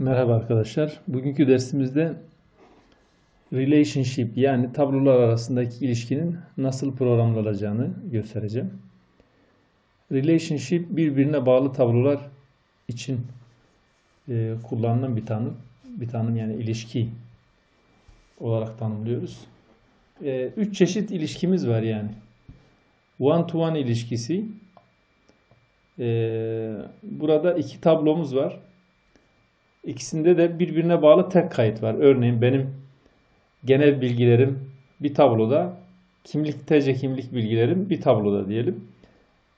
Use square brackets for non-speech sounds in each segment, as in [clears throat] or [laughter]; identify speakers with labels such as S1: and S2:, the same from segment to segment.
S1: Merhaba arkadaşlar. Bugünkü dersimizde relationship yani tablolar arasındaki ilişkinin nasıl programlanacağını göstereceğim. Relationship birbirine bağlı tablolar için e, kullanılan bir tanım. Bir tanım yani ilişki olarak tanımlıyoruz. E, üç çeşit ilişkimiz var yani. One to one ilişkisi. E, burada iki tablomuz var. İkisinde de birbirine bağlı tek kayıt var. Örneğin benim genel bilgilerim bir tabloda, kimlik TC kimlik bilgilerim bir tabloda diyelim.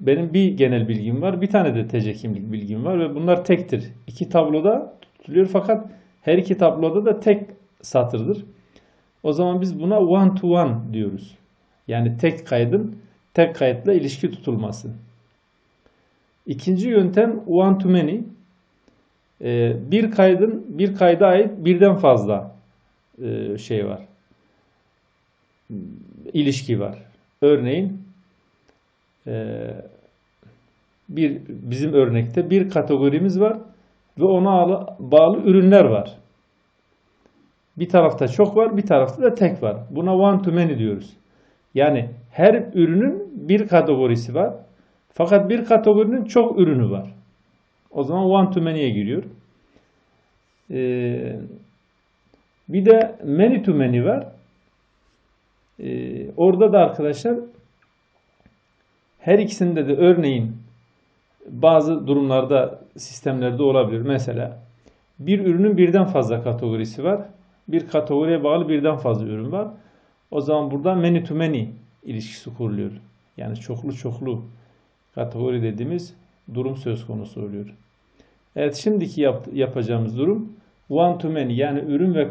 S1: Benim bir genel bilgim var, bir tane de TC kimlik bilgim var ve bunlar tektir. İki tabloda tutuluyor fakat her iki tabloda da tek satırdır. O zaman biz buna one to one diyoruz. Yani tek kaydın tek kayıtla ilişki tutulması. İkinci yöntem one to many. Ee, bir kaydın bir kayda ait birden fazla e, şey var. İlişki var. Örneğin e, bir bizim örnekte bir kategorimiz var ve ona bağlı ürünler var. Bir tarafta çok var, bir tarafta da tek var. Buna one to many diyoruz. Yani her ürünün bir kategorisi var. Fakat bir kategorinin çok ürünü var. O zaman one to many'ye giriyor. Ee, bir de many to many var. Ee, orada da arkadaşlar her ikisinde de örneğin bazı durumlarda sistemlerde olabilir. Mesela bir ürünün birden fazla kategorisi var. Bir kategoriye bağlı birden fazla ürün var. O zaman burada many to many ilişkisi kuruluyor. Yani çoklu çoklu kategori dediğimiz durum söz konusu oluyor. Evet şimdiki yap, yapacağımız durum one to many yani ürün ve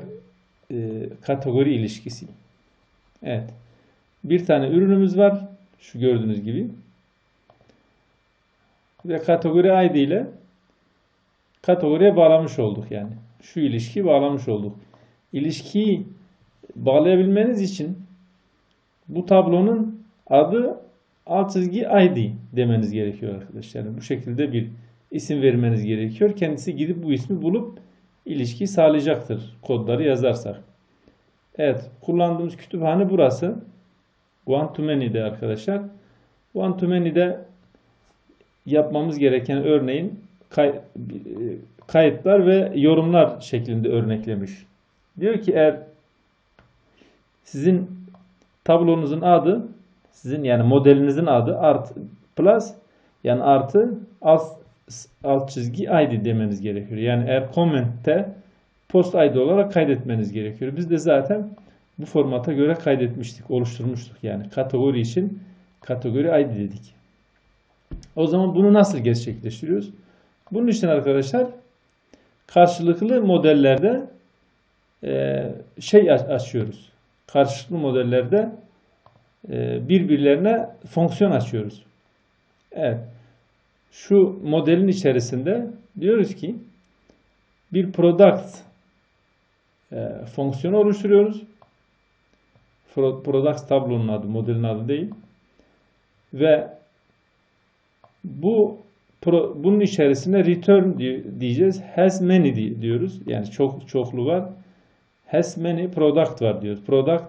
S1: e, kategori ilişkisi. Evet. Bir tane ürünümüz var. Şu gördüğünüz gibi. Ve kategori ID ile kategoriye bağlamış olduk yani. Şu ilişkiyi bağlamış olduk. İlişkiyi bağlayabilmeniz için bu tablonun adı alt çizgi ID demeniz gerekiyor arkadaşlar. Yani bu şekilde bir isim vermeniz gerekiyor. Kendisi gidip bu ismi bulup ilişki sağlayacaktır. Kodları yazarsak. Evet. Kullandığımız kütüphane burası. One to Many'de arkadaşlar. One to Many'de yapmamız gereken örneğin kay kayıtlar ve yorumlar şeklinde örneklemiş. Diyor ki eğer sizin tablonuzun adı sizin yani modelinizin adı art plus yani artı alt alt çizgi ID demeniz gerekiyor. Yani eğer comment'te post ID olarak kaydetmeniz gerekiyor. Biz de zaten bu formata göre kaydetmiştik, oluşturmuştuk. Yani kategori için kategori ID dedik. O zaman bunu nasıl gerçekleştiriyoruz? Bunun için arkadaşlar karşılıklı modellerde e, şey açıyoruz. Karşılıklı modellerde e, birbirlerine fonksiyon açıyoruz. Evet şu modelin içerisinde diyoruz ki bir product e, fonksiyonu oluşturuyoruz. Product tablonun adı, modelin adı değil. Ve bu pro, bunun içerisine return diyeceğiz. Has many diyoruz. Yani çok çoklu var. Has many product var diyoruz. Product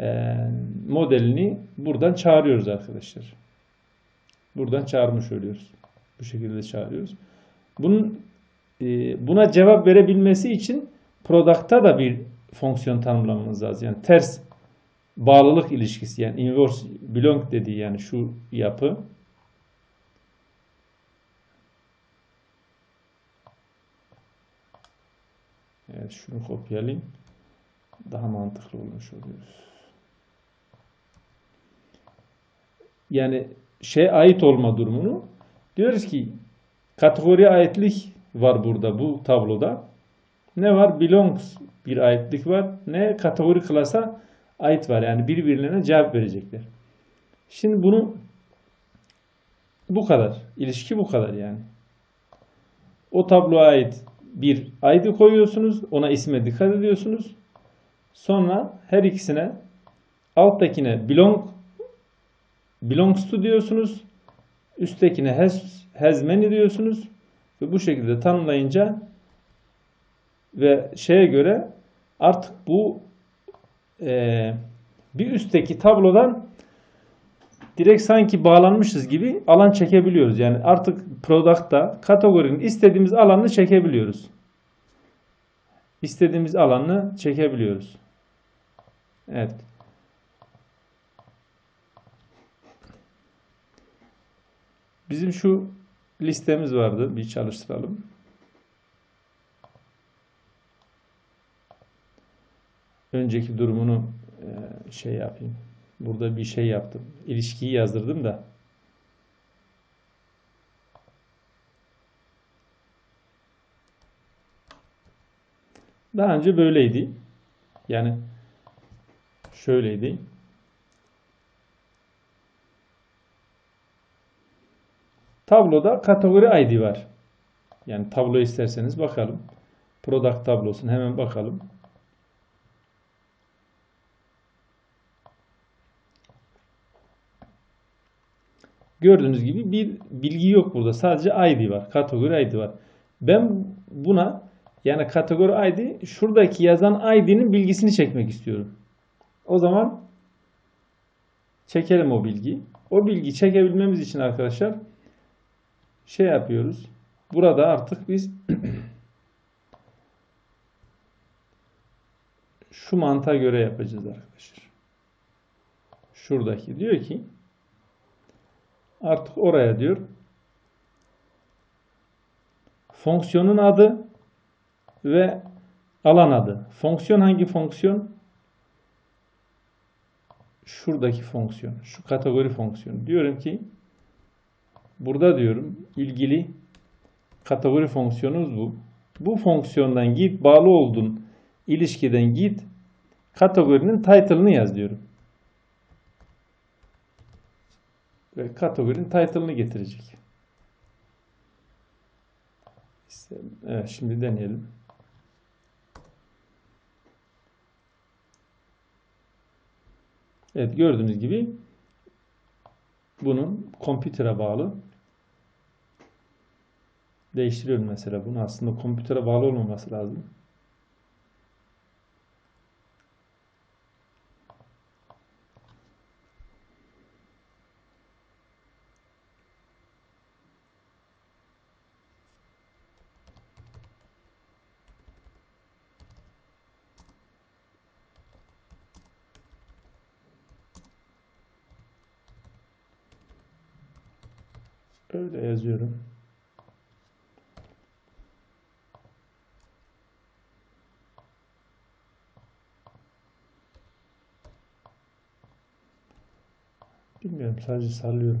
S1: e, modelini buradan çağırıyoruz arkadaşlar. Buradan çağırmış oluyoruz. Bu şekilde çağırıyoruz. Bunun e, buna cevap verebilmesi için product'a da bir fonksiyon tanımlamamız lazım. Yani ters bağlılık ilişkisi yani inverse belong dediği yani şu yapı Evet şunu kopyalayayım. Daha mantıklı olmuş oluyoruz. Yani şey ait olma durumunu diyoruz ki kategori aitlik var burada bu tabloda. Ne var? Belongs bir aitlik var. Ne kategori klasa ait var. Yani birbirlerine cevap verecekler. Şimdi bunu bu kadar. İlişki bu kadar yani. O tabloya ait bir ID koyuyorsunuz. Ona isme dikkat ediyorsunuz. Sonra her ikisine alttakine belong belongs to diyorsunuz. Üsttekine has, has many diyorsunuz. Ve bu şekilde tanımlayınca ve şeye göre artık bu e, bir üstteki tablodan direkt sanki bağlanmışız gibi alan çekebiliyoruz. Yani artık product'ta kategorinin istediğimiz alanını çekebiliyoruz. İstediğimiz alanını çekebiliyoruz. Evet. Bizim şu listemiz vardı. Bir çalıştıralım. Önceki durumunu e, şey yapayım. Burada bir şey yaptım. İlişkiyi yazdırdım da. Daha önce böyleydi. Yani şöyleydi. Tabloda kategori ID var. Yani tablo isterseniz bakalım. Product tablosuna hemen bakalım. Gördüğünüz gibi bir bilgi yok burada. Sadece ID var. Kategori ID var. Ben buna yani kategori ID şuradaki yazan ID'nin bilgisini çekmek istiyorum. O zaman çekelim o bilgiyi. O bilgiyi çekebilmemiz için arkadaşlar şey yapıyoruz. Burada artık biz [clears throat] şu mantığa göre yapacağız arkadaşlar. Şuradaki diyor ki artık oraya diyor fonksiyonun adı ve alan adı. Fonksiyon hangi fonksiyon? Şuradaki fonksiyon. Şu kategori fonksiyonu. Diyorum ki burada diyorum ilgili kategori fonksiyonumuz bu. Bu fonksiyondan git bağlı olduğun ilişkiden git kategorinin title'ını yaz diyorum. Ve kategorinin title'ını getirecek. Evet şimdi deneyelim. Evet gördüğünüz gibi bunun kompütere bağlı değiştiriyorum mesela bunu aslında kompütere bağlı olmaması lazım. Öyle yazıyorum. Bilmiyorum sadece sallıyorum.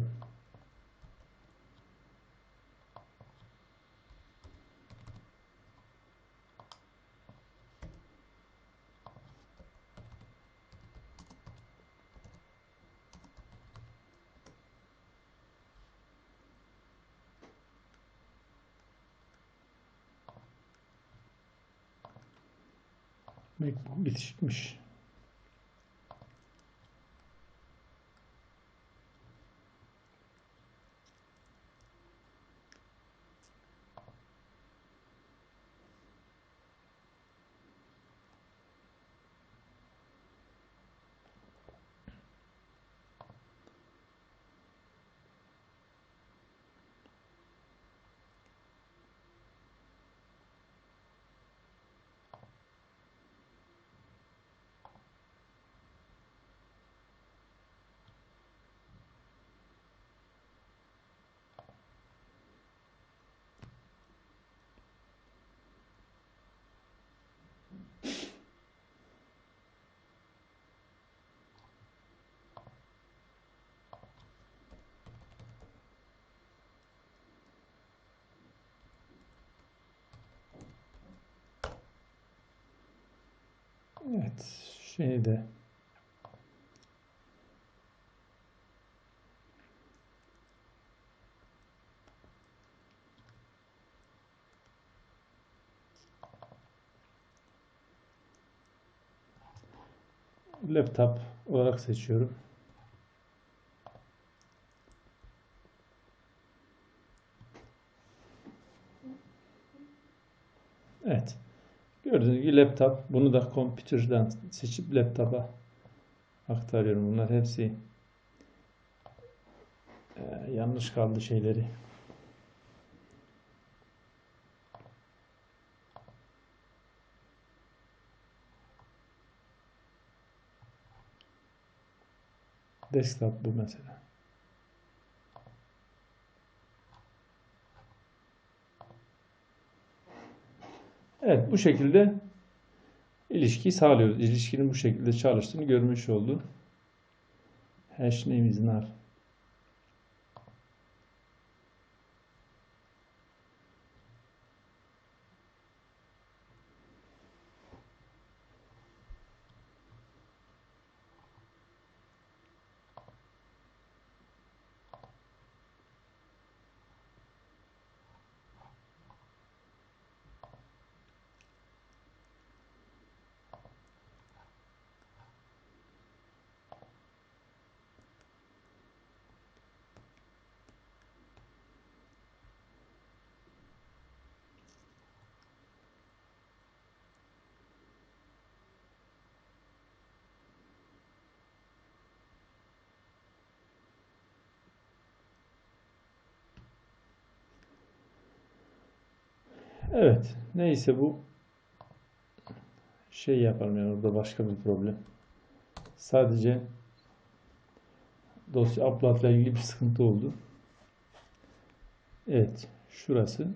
S1: Bitişikmiş. Evet, şeyde laptop olarak seçiyorum. Evet. Gördüğünüz gibi laptop. Bunu da kompütürden seçip laptopa aktarıyorum. Bunlar hepsi e, yanlış kaldı şeyleri. Desktop bu mesela. Evet bu şekilde ilişkiyi sağlıyoruz. İlişkinin bu şekilde çalıştığını görmüş olduk. Hash name is nar. Evet. Neyse bu şey yapalım yani orada başka bir problem. Sadece dosya upload ile ilgili bir sıkıntı oldu. Evet. Şurası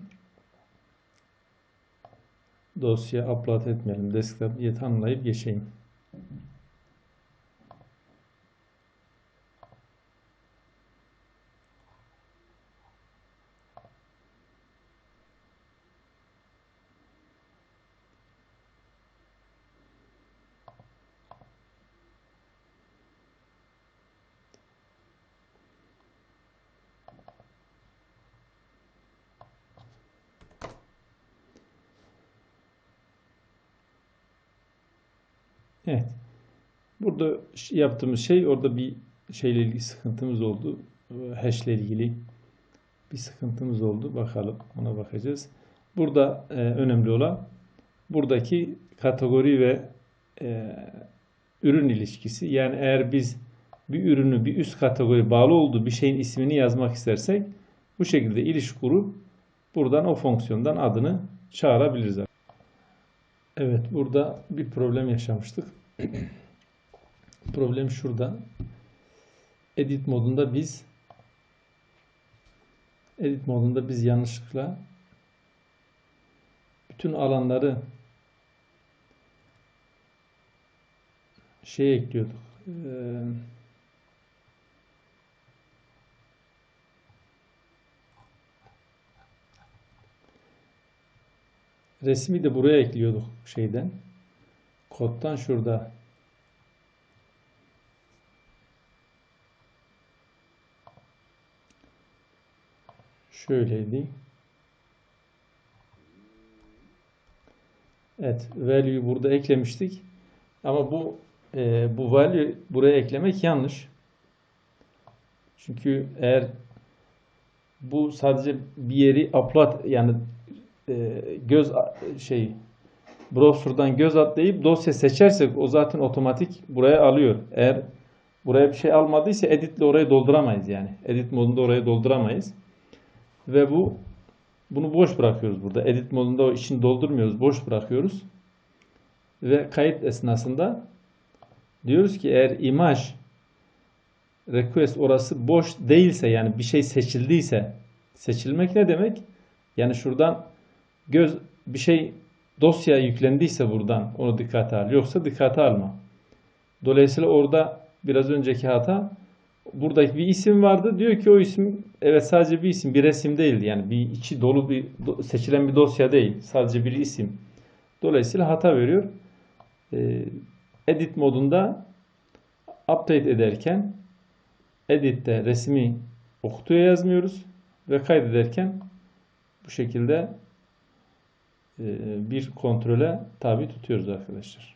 S1: dosya upload etmeyelim. Desktop diye tanımlayıp geçeyim. Evet. Burada yaptığımız şey orada bir şeyle ilgili sıkıntımız oldu. Ee, Hash ile ilgili bir sıkıntımız oldu. Bakalım ona bakacağız. Burada e, önemli olan buradaki kategori ve e, ürün ilişkisi. Yani eğer biz bir ürünü bir üst kategori bağlı olduğu bir şeyin ismini yazmak istersek bu şekilde ilişki kurup buradan o fonksiyondan adını çağırabiliriz. Evet, burada bir problem yaşamıştık. [clears throat] Problem şurada. Edit modunda biz Edit modunda biz yanlışlıkla bütün alanları şey ekliyorduk. Ee, resmi de buraya ekliyorduk şeyden. Koddan şurada. Şöyleydi. Evet, value burada eklemiştik. Ama bu e, bu value buraya eklemek yanlış. Çünkü eğer bu sadece bir yeri upload yani e, göz şey browser'dan göz atlayıp dosya seçersek o zaten otomatik buraya alıyor. Eğer buraya bir şey almadıysa editle orayı dolduramayız yani. Edit modunda orayı dolduramayız. Ve bu bunu boş bırakıyoruz burada. Edit modunda o içini doldurmuyoruz. Boş bırakıyoruz. Ve kayıt esnasında diyoruz ki eğer imaj request orası boş değilse yani bir şey seçildiyse seçilmek ne demek? Yani şuradan göz bir şey dosya yüklendiyse buradan onu dikkate al. Yoksa dikkate alma. Dolayısıyla orada biraz önceki hata buradaki bir isim vardı. Diyor ki o isim evet sadece bir isim, bir resim değildi. Yani bir içi dolu bir seçilen bir dosya değil. Sadece bir isim. Dolayısıyla hata veriyor. Ee, edit modunda update ederken edit'te resmi okutuya yazmıyoruz ve kaydederken bu şekilde bir kontrole tabi tutuyoruz arkadaşlar.